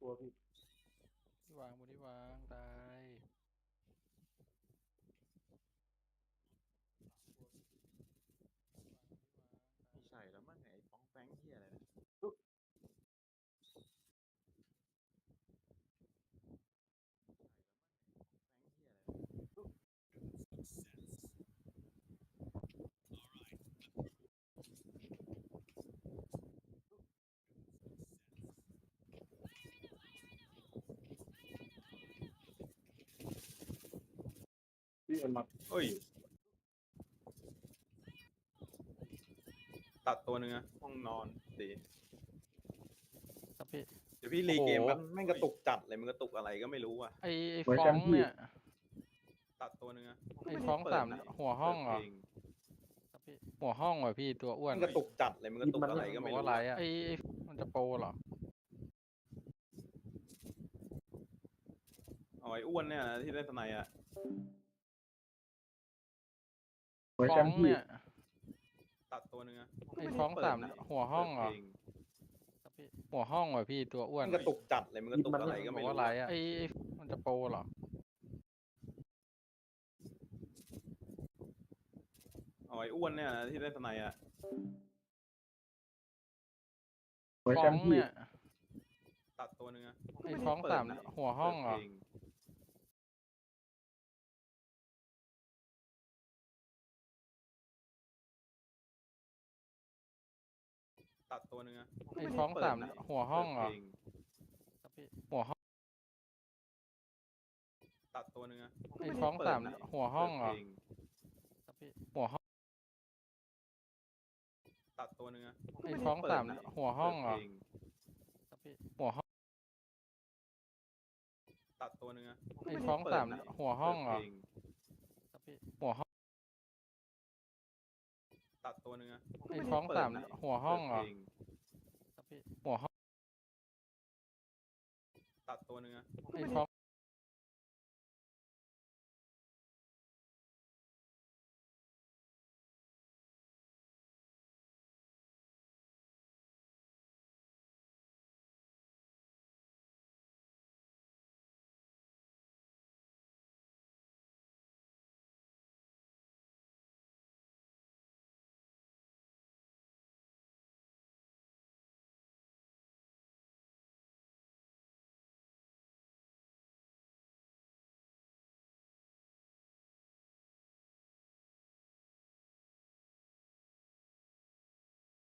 ตัวพี่ที่วางบนที่วางตายไม่ใช่แล้วมั้งไอ้ป้องแป้งเฮียอะไร นะพี่เอ็นมาเฮ้ย ตัดตัวหนึงอะห้องนอนดีครับพี่ เดี๋ยวพี่รีเกมโอ้โหกันแม่งกระตุกจัดเลยมันกระตุกอะไรก็ไม่รู้อะไอไอฟ้องเนี่ย ตัดตัวหนึงอะไอ้ฟ้องสามเปิดนะหัวห้องเหรอปิดพลครับพี่หัวห้องว่ะพี่ตัวอ้วนมันกระตุกจัดเลยมันกระตุกอะไรก็บอไม่กรู้ว่าไรอะอะไอไอมันจะโปรเหรอเอาไอ้อ้วนเนี่ยนะที่เล่นสไนอะ ไว้ฟ้กัอนงพี่ เนี่ยตัดตัวหนึงอะไอ้ฟ้องสามเปิดนะหัวห้องเหรอปิดพลครับพี่หัวห้องว่ะพี่ตัวอ้วนมันกระตุกจัดเลยมันกระตุกอะไรก็บอไม่กรู้ว่าไรอะอะไอไอมันจะโปรเหรอเอาไอ้อ้วนเนี่ยนะที่เล่นสไนอะไว้ฟ้กัอนงพี่ เนี่ยตัดตัวหนึงอะไอ้ฟ้องเปิดสามนะหัวห้องเหรอ ตัดตัวหนึงอะไอ้ฟ้องสามหัวห้องเหรอปิดพลครับพี่หัวห้องตัดตัวหนึงอะไอ้ฟ้องสามหัวห้องเหรอปิดพลครับพี่หัวห้องตัดตัวหนึงอะไอ้ฟ้องสามหัวห้องเหรอปิดพลครับพี่หัวห้องตัดตัวหนึงอะไอ้ฟ้องสามหัวห้องเหรอปิดพลครับพี่หัวห้อง ตัดตัวหนึงอะไอ้ฟ้องสามหัวห้องเหรอปิดพลครับพี่หัวห้อง ตัดตัวหนึงอะไอ้ฟ้อง